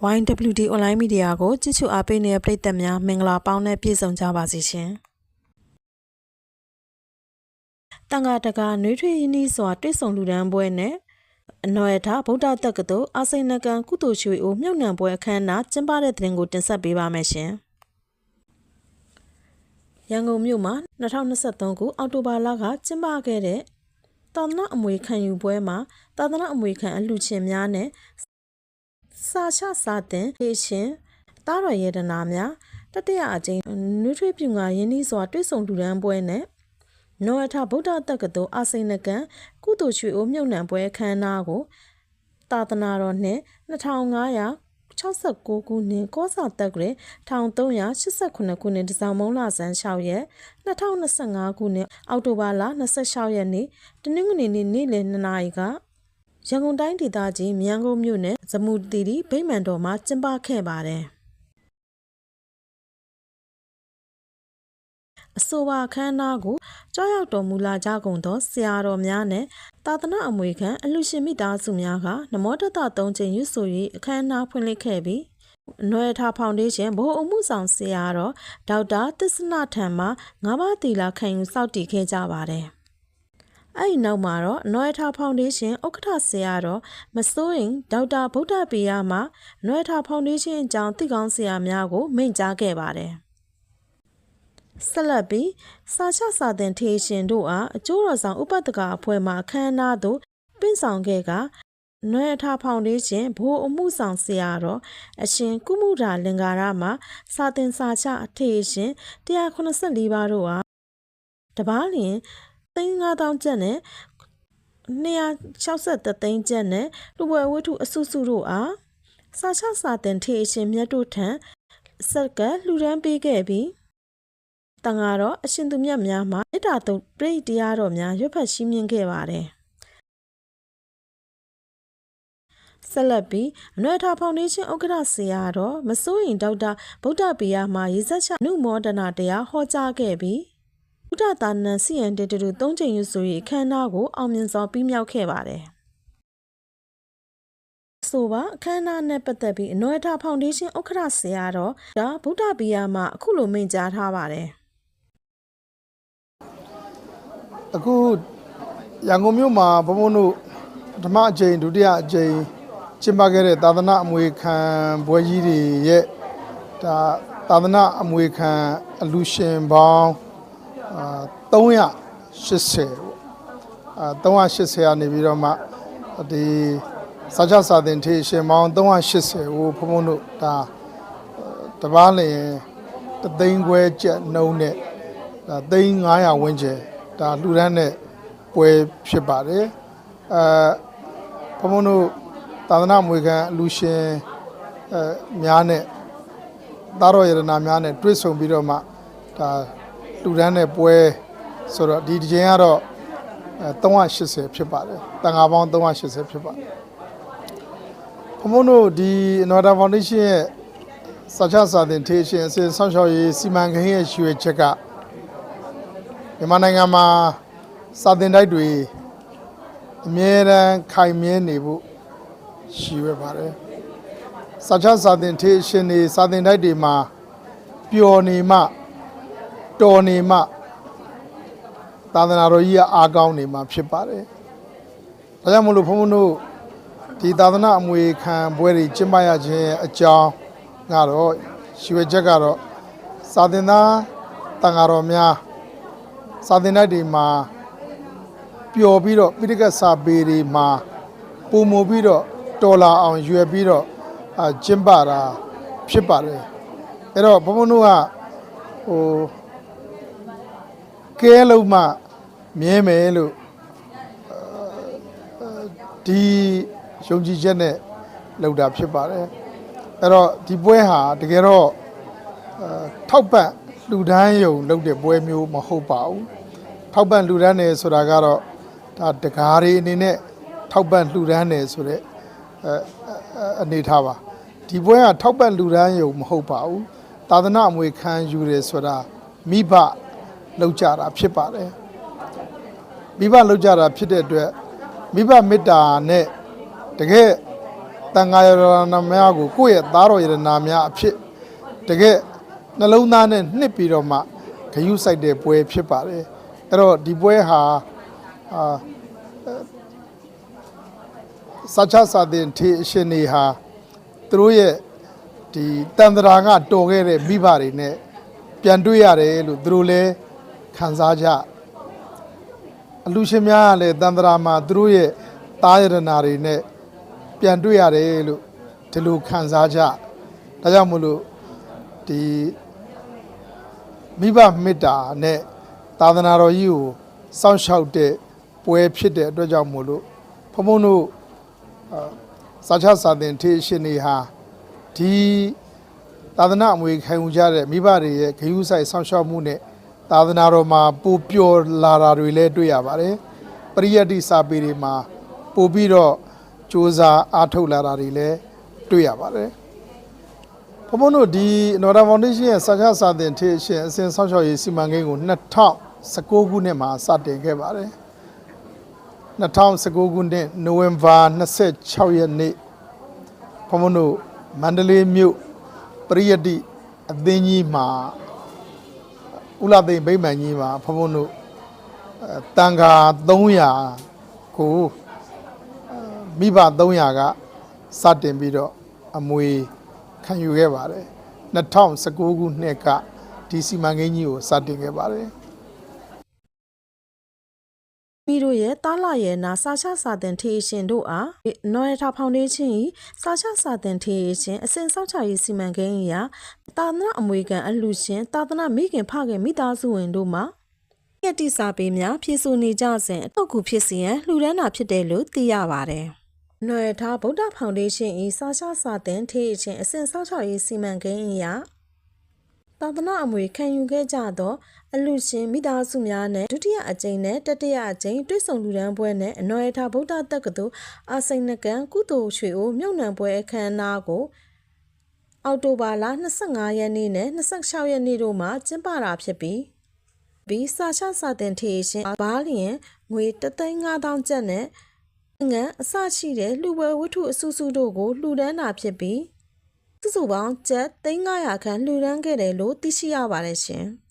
YWD Online Media ကိုကြည့်ရှုအားပေးနေတဲ့ပရိသတ်များမင်္ဂလာပေါင်းနဲ့ပြည့်စုံကြပါစေရှင်။တန်ဃာတကာနှွေးထွေးရင်းနှီးစွာတွေ့ဆုံလူဒန်းပွဲနဲ့အနော်ရထဗုဒ္ဓတက္ကသိုလ်အာစိန်နကံကုသိုလ်ရွှေအိုမြုပ်နှံပွဲအခမ်းအနားကျင်းပတဲ့တဲ့တင်ကိုတင်ဆက်ပေးပါမယ်ရှင်။ရန်ကုန်မြို့မှာ2023ခုအောက်တိုဘာလကကျင်းပခဲ့တဲ့သာသနာအမွေခံယူပွဲမှာသာသနာအမွေခံအလှူရှင်များနဲ့ စာချစာတင်ဖေရှင်တားတော်ယေဒနာများတတိယအကြိမ်နွေထွေးပြူငါယင်းဤစွာတွဲဆုံလူဒန်းပွဲနဲ့နောရထဗုဒ္ဓတက္ကသိုလ်အာစိန်နကံကုသိုလ်ရွှေအိုးမြုပ်နှံပွဲအခမ်းအနားကိုသာသနာတော်နှင့်2569ခုနှစ်ကောစာတက်ကရ1389ခုနှစ်ဒီဇင်ဘာလဆန်း6ရက်2025ခုနှစ်အောက်တိုဘာလ26ရက်နေ့တနင်္ဂနွေနေ့နေ့လယ်2နာရီက ရန်ကုန်တိုင်းဒေသကြီးမြန်ကုန်မြို့နယ်ဇမူတီတီဗိမာန်တော်မှာကျင်းပခဲ့ပါတယ်။အဆိုပါအခမ်းအနားကိုကြောက်ရောက်တော်မူလာကြကုန်သောဆရာတော်များနဲ့သာသနာအမွေခံအလှရှင်မိသားစုများကနမောတတသုံးချိန်ရွတ်ဆို၍အခမ်းအနားဖွင့်လှစ်ခဲ့ပြီးနွယ်ထာဖောင်ဒေးရှင်းဘိုးအမှုဆောင်ဆရာတော်ဒေါက်တာသစ္စနထံမှငါးပါးတီလာခံယူစောင့်တည်ခဲ့ကြပါတယ်။ အဲ့ဒီနောက်မှာတော့နွယ်ထာဖောင်ဒေးရှင်းဥက္ကဋ္ဌဆရာတော်မစိုးရင်ဒေါက်တာဗုဒ္ဓပီယာမှနွယ်ထာဖောင်ဒေးရှင်းအကြောင်းသိကောင်းဆရာများကိုမိန့်ကြားခဲ့ပါတယ်။ဆက်လက်ပြီးစာချစာသင်ထေရှင်တို့အားအကျိုးတော်ဆောင်ဥပဒကအဖွဲ့မှအခမ်းအနားသို့ပင့်ဆောင်ခဲ့ကနွယ်ထာဖောင်ဒေးရှင်းဘိုးအမှုဆောင်ဆရာတော်အရှင်ကုမှုရာလင်္ကာရမှစာသင်စာချအထေရှင်184ပါးတို့အားတပားလျင် 3500ကျပ်နဲ့263သိန်းကျပ်နဲ့လူပွဲဝတ္ထုအစုစုတို့အားစာချစာတင်ထေအရှင်မြတ်တို့ထံဆက်ကလှူဒန်းပေးခဲ့ပြီးတန်ဃာတော်အရှင်သူမြတ်များမှမေတ္တာတုတ်ပြိဋ္ဌတရားတော်များရွတ်ဖတ်ရှင်းမြင်ခဲ့ပါတယ်ဆက်လက်ပြီးအနွယ်ထာဖောင်ဒေးရှင်းဥက္ကဋ္ဌဆရာတော်မစိုးရင်ဒေါက်တာဗုဒ္ဓပီယာမှရေစက်ချနုမောဒနာတရားဟောကြားခဲ့ပြီး ဘုဒ္ဓသာနန်စီယန်တေတူသုံးချိန်ရွဆို၍အခမ်းအနားကိုအောင်မြင်စွာပြီးမြောက်ခဲ့ပါတယ်။ဆိုပါအခမ်းအနားနဲ့ပတ်သက်ပြီးအနော်ရထဖောင်ဒေးရှင်းဥက္ကဋ္ဌဆရာတော်ဒါဗုဒ္ဓဘီယာမှအခုလိုမိန့်ကြားထားပါတယ်အခုရန်ကုန်မြို့မှာဘုံဘုံတို့ပထမအကြိမ်ဒုတိယအကြိမ်ကျင်းပခဲ့တဲ့သာသနာအမွေခံပွဲကြီးတွေရဲ့ဒါသာသနာအမွေခံအလူရှင်ပေါင်းအာ 380ပေါ့အာ380ကနေပြီးတော့မှဒီစာချစာသင်ထေရှင်ပေါင်း380ကိုဘုံဘုံတို့ဒါတပားလျင်တသိန်းခွဲကျပ်နှုံးနဲ့ဒါသိန်း900ဝန်းကျင်ဒါလှူဒန်းတဲ့ပွဲဖြစ်ပါတယ်အဲဘုံဘုံတို့သာသနာမွေခံအလူရှင်အဲများနဲ့သားတော်ရတနာများနဲ့တွေ့ဆုံပြီးတော့မှဒါ လှူဒန်းတဲ့ပွဲဆိုတော့ဒီတစ်ချိန်ကတော့အဲ380ဖြစ်ပါတယ်တန်ဃာပေါင်း380ဖြစ်ပါတယ်ဘုံဘုံတို့ဒီအနော်တာဖောင်ဒေးရှင်းရဲ့စာချစာသင်ထေးရှင်အစဉ်ဆောင်းရှောက်ရေးစီမံကိန်းရဲ့ရွှေချက်ကမြန်မာနိုင်ငံမှာစာသင်တိုက်တွေအမြဲတမ်းခိုင်မြဲနေဖို့ရှိရပါတယ်စာချစာသင်ထေးရှင်တွေစာသင်တိုက်တွေမှာပျော်နေမှ တော်နေမှသာသနာတော်ကြီးကအားကောင်းနေမှဖြစ်ပါတယ်ဒါကြောင့်မလို့ဘုန်းဘုန်းတို့ဒီသာသနာအမွေခံပွဲတွေကျင်းပရခြင်းရဲ့အကြောင်းကတော့ရွှေချက်ကတော့စာသင်သားတန်ဃာတော်များစာသင်တိုက်တွေမှာပျော်ပြီးတော့ပိဋကတ်စာပေတွေမှာပုံမပြီးတော့တော်လာအောင်ရွယ်ပြီးတော့အာကျင်းပတာဖြစ်ပါတယ်အဲ့တော့ဘုန်းဘုန်းတို့ကဟို ကဲလုံးမှမြဲမယ်လို့ဒီယုံကြည်ချက်နဲ့လုပ်တာဖြစ်ပါတယ်အဲ့တော့ဒီပွဲဟာတကယ်တော့အဲထောက်ပံ့လူဒန်းယုံလုပ်တဲ့ပွဲမျိုးမဟုတ်ပါဘူးထောက်ပံ့လူဒန်းတယ်ဆိုတာကတော့ဒါတကားတွေအနေနဲ့ထောက်ပံ့လူဒန်းတယ်ဆိုတော့အဲအနေထားပါဒီပွဲကထောက်ပံ့လူဒန်းယုံမဟုတ်ပါဘူးသာသနာအမွေခံယူတယ်ဆိုတာမိဘ လောက်ကြတာဖြစ်ပါတယ်မိဘလောက်ကြတာဖြစ်တဲ့အတွက်မိဘမေတ္တာနဲ့တကယ်တန်ဃာယရနာများကိုကိုယ့်ရဲ့သားတော်ယရနာများအဖြစ်တကယ်နှလုံးသားနဲ့နှစ်ပြီးတော့မှဂယုစိုက်တဲ့ပွဲဖြစ်ပါတယ်အဲ့တော့ဒီပွဲဟာအာစာချစာတင်ထေအရှင်တွေဟာသူတို့ရဲ့ဒီတန်တရာကတော်ခဲ့တဲ့မိဘတွေနဲ့ပြန်တွေ့ရတယ်လို့သူတို့လည်း ခံစားကြအလူရှင်များကလည်းတန်တရာမှာသူတို့ရဲ့တာယရနာတွေနဲ့ပြန်တွေ့ရတယ်လို့ဒီလိုခံစားကြဒါကြောင့်မို့လို့ဒီမိဘမေတ္တာနဲ့သာသနာတော်ကြီးကိုစောင့်ရှောက်တဲ့ပွဲဖြစ်တဲ့အတွက်ကြောင့်မို့လို့ဘုံဘုံတို့အာစာချစာသင်ထေရှင်တွေဟာဒီသာသနာအမွေခံယူကြတဲ့မိဘတွေရဲ့ဂရုစိုက်စောင့်ရှောက်မှုနဲ့ သာသနာတော်မှာပူပျော်လာတာတွေလည်းတွေ့ရပါတယ်ပရိယတ္တိစာပေတွေမှာပို့ပြီးတော့စ조사အားထုတ်လာတာတွေလည်းတွေ့ရပါတယ်ဘုံဘုံတို့ဒီနော်ဒါဖောင်ဒေးရှင်းရဲ့စာချစာသင်ထေရှင်အစဉ်စောင့်ရှောက်ရေးစီမံကိန်းကို2019ခုနှစ်မှာစတင်ခဲ့ပါတယ်2019ခုနှစ်နိုဝင်ဘာ26ရက်နေ့ဘုံဘုံတို့မန္တလေးမြို့ပရိယတ္တိအသင်းကြီးမှာ ဥလာသိမ်ဗိမာန်ကြီးမှာဘုံဘုံတို့အဲတန်ခါ300ကိုအဲမိဘ300ကစတင်ပြီးတော့အမွေခံယူခဲ့ပါတယ်2019ခုနှစ်ကဒီစီမံကိန်းကြီးကိုစတင်ခဲ့ပါတယ် မိတို့ရဲ့တားလာရဲ့နာစာချစာတင်ထေရှင်တို့အားနော်ရထဖောင်ဒေးရှင်း၏စာချစာတင်ထေရှင်အစဉ်စောင့်ချရေးစီမံကိန်းအရာတာသနာအမွေခံအလှရှင်တာသနာမိခင်ဖခင်မိသားစုဝင်တို့မှရတိစာပေများဖြည့်ဆို့နေကြစဉ်အထောက်အကူဖြစ်စီရန်လှူဒန်းတာဖြစ်တယ်လို့သိရပါတယ်။နော်ရထဗုဒ္ဓဖောင်ဒေးရှင်း၏စာချစာတင်ထေရှင်အစဉ်စောင့်ချရေးစီမံကိန်းအရာသာသနာအမွေခံယူခဲ့ကြသော အလူရှင်မိသားစုများနဲ့ဒုတိယအကြိမ်နဲ့တတိယအကြိမ်တွဲဆုံလူဒန်းပွဲနဲ့အနော်ရထဗုဒ္ဓတက္ကသိုလ်အာစိန်နကန်ကုသိုလ်ရွှေအိုမြုံနံပွဲအခမ်းအနားကိုအောက်တိုဘာလ25ရက်နေ့နဲ့26ရက်နေ့တို့မှာကျင်းပတာဖြစ်ပြီးပြီးစာချစာတင်ထေရှင်ဘားလျင်ငွေ3,500ကျပ်နဲ့ငန်အစရှိတဲ့လှူပွဲဝတ္ထုအစုစုတို့ကိုလှူဒန်းတာဖြစ်ပြီးစုစုပေါင်းကျပ်3,900ခန့်လှူဒန်းခဲ့တယ်လို့သိရှိရပါတယ်ရှင်။